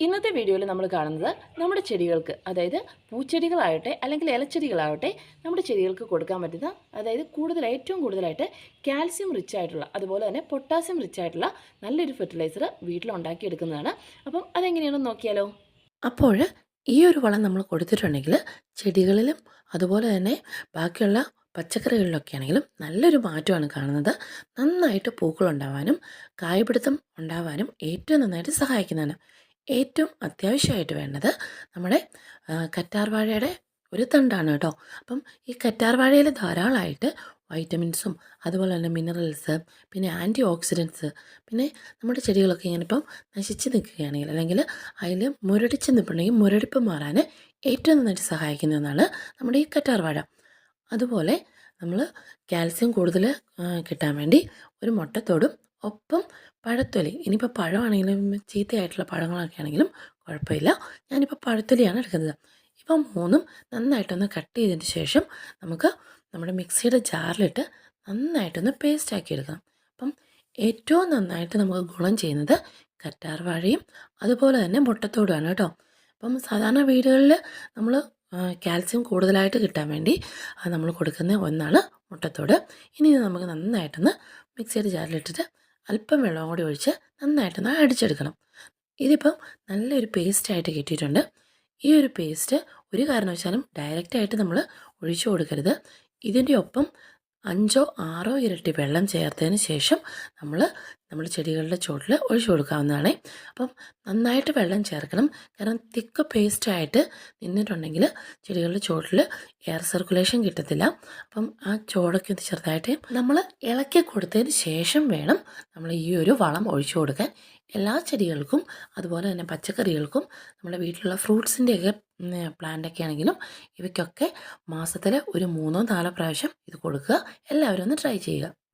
ഇന്നത്തെ വീഡിയോയിൽ നമ്മൾ കാണുന്നത് നമ്മുടെ ചെടികൾക്ക് അതായത് പൂച്ചെടികളാവട്ടെ അല്ലെങ്കിൽ ഇലച്ചെടികളാവട്ടെ നമ്മുടെ ചെടികൾക്ക് കൊടുക്കാൻ പറ്റുന്ന അതായത് കൂടുതൽ ഏറ്റവും കൂടുതലായിട്ട് കാൽസ്യം റിച്ച് ആയിട്ടുള്ള അതുപോലെ തന്നെ പൊട്ടാസ്യം റിച്ച് ആയിട്ടുള്ള നല്ലൊരു ഫെർട്ടിലൈസർ വീട്ടിൽ ഉണ്ടാക്കിയെടുക്കുന്നതാണ്. അപ്പം അതെങ്ങനെയാണെന്ന് നോക്കിയാലോ? അപ്പോൾ ഈ ഒരു വളം നമ്മൾ കൊടുത്തിട്ടുണ്ടെങ്കിൽ ചെടികളിലും അതുപോലെ തന്നെ ബാക്കിയുള്ള പച്ചക്കറികളിലൊക്കെ ആണെങ്കിലും നല്ലൊരു മാറ്റമാണ് കാണുന്നത്. നന്നായിട്ട് പൂക്കളുണ്ടാവാനും കായപിടുത്തം ഉണ്ടാവാനും ഏറ്റവും നന്നായിട്ട് സഹായിക്കുന്നതാണ്. ഏറ്റവും അത്യാവശ്യമായിട്ട് വേണ്ടത് നമ്മുടെ കറ്റാർവാഴയുടെ ഒരു തണ്ടാണ് കേട്ടോ. അപ്പം ഈ കറ്റാർവാഴയിൽ ധാരാളമായിട്ട് വൈറ്റമിൻസും അതുപോലെ തന്നെ മിനറൽസ് പിന്നെ ആന്റി ഓക്സിഡൻസ് പിന്നെ നമ്മുടെ ചെടികളൊക്കെ ഇങ്ങനെ ഇപ്പം നശിച്ച് നിൽക്കുകയാണെങ്കിൽ അല്ലെങ്കിൽ അതിൽ മുരടിച്ച് നിൽപ്പുണ്ടെങ്കിൽ മുരടിപ്പ് മാറാൻ ഏറ്റവും നന്നായിട്ട് സഹായിക്കുന്ന ഒന്നാണ് നമ്മുടെ ഈ കറ്റാർവാഴ. അതുപോലെ നമ്മൾ കാൽസ്യം കൂടുതൽ കിട്ടാൻ വേണ്ടി ഒരു മുട്ടത്തോടും ഒപ്പം പഴത്തൊലി. ഇനിയിപ്പോൾ പഴമാണെങ്കിലും ചീത്തയായിട്ടുള്ള പഴങ്ങളൊക്കെ ആണെങ്കിലും കുഴപ്പമില്ല. ഞാനിപ്പോൾ പഴത്തൊലിയാണ് എടുക്കുന്നത്. ഇപ്പം മൂന്നും നന്നായിട്ടൊന്ന് കട്ട് ചെയ്തതിന് ശേഷം നമുക്ക് നമ്മുടെ മിക്സിയുടെ ജാറിലിട്ട് നന്നായിട്ടൊന്ന് പേസ്റ്റ് ആക്കി എടുക്കണം. അപ്പം ഏറ്റവും നന്നായിട്ട് നമുക്ക് ഗുണം ചെയ്യുന്നത് കറ്റാർ വാഴയും അതുപോലെ തന്നെ മുട്ടത്തോടുമാണ് കേട്ടോ. അപ്പം സാധാരണ വീടുകളിൽ നമ്മൾ കാൽസ്യം കൂടുതലായിട്ട് കിട്ടാൻ വേണ്ടി നമ്മൾ കൊടുക്കുന്ന ഒന്നാണ് മുട്ടത്തോട്. ഇനി നമുക്ക് നന്നായിട്ടൊന്ന് മിക്സിയുടെ ജാറിലിട്ടിട്ട് അല്പം വെള്ളം കൂടി ഒഴിച്ച് നന്നായിട്ടൊന്ന് അടിച്ചെടുക്കണം. ഇതിപ്പം നല്ലൊരു പേസ്റ്റായിട്ട് കിട്ടിയിട്ടുണ്ട്. ഈ ഒരു പേസ്റ്റ് ഒരു കാരണവശാലും ഡയറക്റ്റായിട്ട് നമ്മൾ ഒഴിച്ചു കൊടുക്കരുത്. ഇതിന്റെ ഒപ്പം അഞ്ചോ ആറോ ഇരട്ടി വെള്ളം ചേർത്തതിന് ശേഷം നമ്മൾ നമ്മൾ ചെടികളുടെ ചുവട്ടിൽ ഒഴിച്ചു കൊടുക്കാവുന്നതാണ്. അപ്പം നന്നായിട്ട് വെള്ളം ചേർക്കണം. കാരണം തിക്ക് പേസ്റ്റായിട്ട് നിന്നിട്ടുണ്ടെങ്കിൽ ചെടികളുടെ ചുവട്ടിൽ എയർ സർക്കുലേഷൻ കിട്ടത്തില്ല. അപ്പം ആ ചോടൊക്കെ ഒന്ന് ചെറുതായിട്ട് നമ്മൾ ഇളക്കി കൊടുത്തതിന് ശേഷം വേണം നമ്മൾ ഈ ഒരു വളം ഒഴിച്ചു കൊടുക്കാൻ. എല്ലാ ചെടികൾക്കും അതുപോലെ തന്നെ പച്ചക്കറികൾക്കും നമ്മുടെ വീട്ടിലുള്ള ഫ്രൂട്ട്സിന്റെയൊക്കെ പ്ലാന്റൊക്കെ ആണെങ്കിലും ഇവയ്ക്കൊക്കെ മാസത്തിൽ ഒരു മൂന്നോ നാലോ പ്രാവശ്യം ഇത് കൊടുക്കുക. എല്ലാവരും ഒന്ന് ട്രൈ ചെയ്യുക.